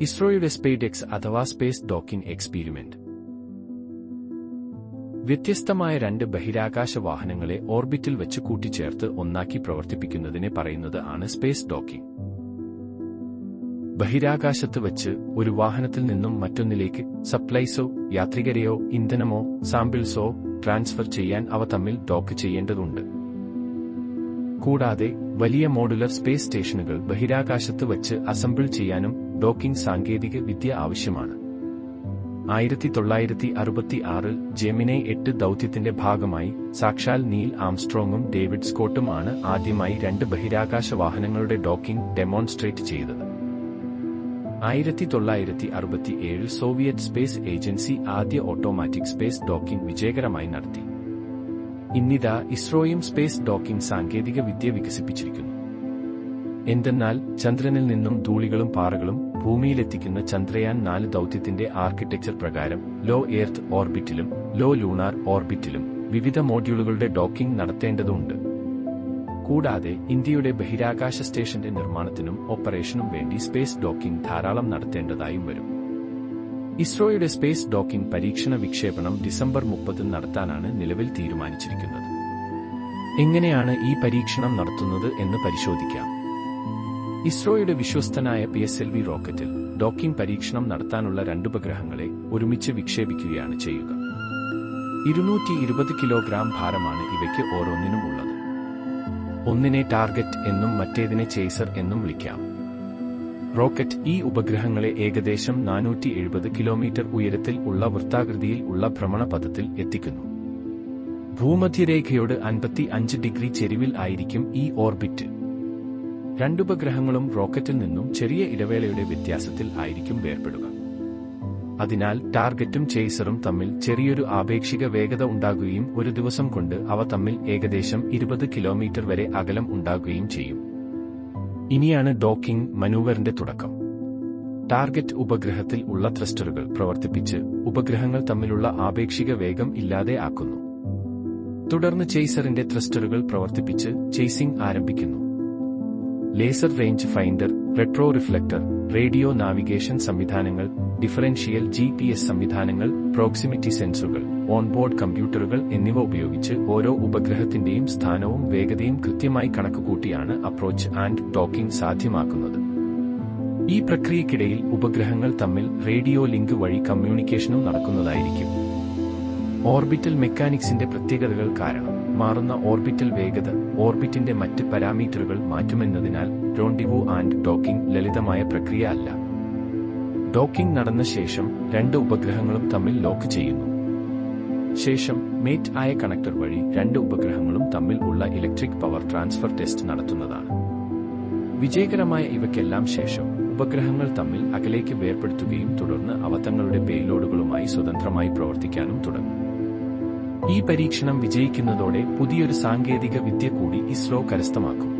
ഇസ്രോയുടെ SpaDeX അഥവാ space docking experiment. വ്യത്യസ്തമായ രണ്ട് ബഹിരാകാശ വാഹനങ്ങളെ ഓർബിറ്റിൽ വെച്ച് കൂട്ടിച്ചേർത്ത് ഒന്നാക്കി പ്രവർത്തിപ്പിക്കുന്നതിനെ പറയുന്നത് ആണ് സ്പേസ് ഡോക്കിംഗ് ബഹിരാകാശത്ത് വച്ച് ഒരു വാഹനത്തിൽ നിന്നും മറ്റൊന്നിലേക്ക് സപ്ലൈസോ യാത്രികരെയോ ഇന്ധനമോ സാമ്പിൾസോ ട്രാൻസ്ഫർ ചെയ്യാൻ അവ തമ്മിൽ ഡോക്ക് ചെയ്യേണ്ടതുണ്ട്. കൂടാതെ വലിയ മോഡുലർ സ്പേസ് സ്റ്റേഷനുകൾ ബഹിരാകാശത്ത് വച്ച് അസംബിൾ ചെയ്യാനും ഡോക്കിംഗ് സാങ്കേതിക വിദ്യ ആവശ്യമാണ്. ആയിരത്തി തൊള്ളായിരത്തി അറുപത്തി ആറിൽ ജെമിനെ എട്ട് ദൗത്യത്തിന്റെ ഭാഗമായി സാക്ഷാൽ നീൽ ആംസ്ട്രോങ്ങും ഡേവിഡ് സ്കോട്ടും ആണ് ആദ്യമായി രണ്ട് ബഹിരാകാശ വാഹനങ്ങളുടെ ഡോക്കിംഗ് ഡെമോൺസ്ട്രേറ്റ് ചെയ്തത്. ആയിരത്തി തൊള്ളായിരത്തി അറുപത്തി ഏഴിൽ സോവിയറ്റ് സ്പേസ് ഏജൻസി ആദ്യ ഓട്ടോമാറ്റിക് സ്പേസ് ഡോക്കിംഗ് വിജയകരമായി നടത്തി. ഇന്നിതാ ഇസ്രോയും സ്പേസ് ഡോക്കിംഗ് സാങ്കേതിക വിദ്യ വികസിപ്പിച്ചിരിക്കുന്നു. എന്തെന്നാൽ ചന്ദ്രനിൽ നിന്നും ധൂളികളും പാറകളും ഭൂമിയിലെത്തിക്കുന്ന ചന്ദ്രയാൻ നാല് ദൗത്യത്തിന്റെ ആർക്കിടെക്ചർ പ്രകാരം ലോ എർത്ത് ഓർബിറ്റിലും ലോ ലൂണാർ ഓർബിറ്റിലും വിവിധ മോഡ്യൂളുകളുടെ ഡോക്കിംഗ് നടത്തേണ്ടതുണ്ട്. കൂടാതെ ഇന്ത്യയുടെ ബഹിരാകാശ സ്റ്റേഷന്റെ നിർമ്മാണത്തിനും ഓപ്പറേഷനും വേണ്ടി സ്പേസ് ഡോക്കിംഗ് ധാരാളം നടത്തേണ്ടതായും വരും. ഇസ്രോയുടെ സ്പേസ് ഡോക്കിംഗ് പരീക്ഷണ വിക്ഷേപണം ഡിസംബർ മുപ്പതിന് നടത്താനാണ് നിലവിൽ തീരുമാനിച്ചിരിക്കുന്നത്. എങ്ങനെയാണ് ഈ പരീക്ഷണം നടത്തുന്നത് എന്ന് പരിശോധിക്കാം. ഇസ്രോയുടെ വിശ്വസ്തനായ പി എസ് എൽ വി റോക്കറ്റിൽ ഡോക്കിംഗ് പരീക്ഷണം നടത്താനുള്ള രണ്ട് ഉപഗ്രഹങ്ങളെ ഒരുമിച്ച് വിക്ഷേപിക്കുകയാണ് ചെയ്യുക. ഇരുന്നൂറ്റി ഇരുപത് കിലോഗ്രാം ഭാരമാണ് ഇവയ്ക്ക് ഓരോന്നിനും ഉള്ളത്. ഒന്നിനെ ടാർഗറ്റ് എന്നും മറ്റേതിനെ ചേസർ എന്നും വിളിക്കാം. റോക്കറ്റ് ഈ ഉപഗ്രഹങ്ങളെ ഏകദേശം നാനൂറ്റി എഴുപത് കിലോമീറ്റർ ഉയരത്തിൽ ഉള്ള വൃത്താകൃതിയിൽ ഉള്ള ഭ്രമണപഥത്തിൽ എത്തിക്കുന്നു. ഭൂമധ്യരേഖയോട് അൻപത്തി അഞ്ച് ഡിഗ്രി ചെരിവിൽ ആയിരിക്കും ഈ ഓർബിറ്റ്. രണ്ടുപഗ്രഹങ്ങളും റോക്കറ്റിൽ നിന്നും ചെറിയ ഇടവേളയുടെ വ്യത്യാസത്തിൽ ആയിരിക്കും വേർപെടുക. അതിനാൽ ടാർഗറ്റും ചേസറും തമ്മിൽ ചെറിയൊരു ആപേക്ഷിക വേഗത ഉണ്ടാകുകയും ഒരു ദിവസം കൊണ്ട് അവ തമ്മിൽ ഏകദേശം ഇരുപത് കിലോമീറ്റർ വരെ അകലം ഉണ്ടാകുകയും ചെയ്യും. ഇനിയാണ് ഡോക്കിംഗ് മനൂവറിന്റെ തുടക്കം. ടാർഗറ്റ് ഉപഗ്രഹത്തിൽ ഉള്ള ത്രസ്റ്ററുകൾ പ്രവർത്തിപ്പിച്ച് ഉപഗ്രഹങ്ങൾ തമ്മിലുള്ള ആപേക്ഷിക വേഗം ഇല്ലാതെ ആക്കുന്നു. തുടർന്ന് ചേസറിന്റെ ത്രസ്റ്ററുകൾ പ്രവർത്തിപ്പിച്ച് ചേസിംഗ് ആരംഭിക്കുന്നു. Laser range finder retro reflector radio navigation സംവിധാനങ്ങൾ ഡിഫറൻഷ്യൽ ജി പി എസ് സംവിധാനങ്ങൾ പ്രോക്സിമിറ്റി സെൻസറുകൾ ഓൺബോർഡ് കമ്പ്യൂട്ടറുകൾ എന്നിവ ഉപയോഗിച്ച് ഓരോ ഉപഗ്രഹത്തിന്റെയും സ്ഥാനവും വേഗതയും കൃത്യമായി കണക്കുകൂട്ടിയാണ് അപ്രോച്ച് ആൻഡ് ടോക്കിംഗ് സാധ്യമാക്കുന്നത്. ഈ പ്രക്രിയക്കിടയിൽ ഉപഗ്രഹങ്ങൾ തമ്മിൽ റേഡിയോ ലിങ്ക് വഴി കമ്മ്യൂണിക്കേഷനും നടക്കുന്നതായിരിക്കും. ഓർബിറ്റൽ മെക്കാനിക്സിന്റെ പ്രത്യേകതകൾ കാരണം മാറുന്ന ഓർബിറ്റൽ വേഗത ഓർബിറ്റിന്റെ മറ്റ് പാരാമീറ്ററുകൾ മാറ്റുമെന്നതിനാൽ റോണ്ടിവു ആൻഡ് ഡോക്കിംഗ് ലളിതമായ പ്രക്രിയ അല്ല. ഡോക്കിംഗ് നടന്ന ശേഷം രണ്ട് ഉപഗ്രഹങ്ങളും തമ്മിൽ ലോക്ക് ചെയ്യുന്നു. ശേഷം മേറ്റ് ആയ കണക്ടർ വഴി രണ്ട് ഉപഗ്രഹങ്ങളും തമ്മിൽ ഉള്ള ഇലക്ട്രിക് പവർ ട്രാൻസ്ഫർ ടെസ്റ്റ് നടത്തുന്നതാണ്. വിജയകരമായ ഇവയ്ക്കെല്ലാം ശേഷം ഉപഗ്രഹങ്ങൾ തമ്മിൽ അകലേക്ക് വേർപെടുത്തുകയും തുടർന്ന് അവ തങ്ങളുടെ പേലോഡുകളുമായി സ്വതന്ത്രമായി പ്രവർത്തിക്കാനും തുടങ്ങും. ഈ പരീക്ഷണം വിജയിക്കുന്നതോടെ പുതിയൊരു സാങ്കേതിക വിദ്യ കൂടി ഇസ്രോ കരസ്ഥമാക്കും.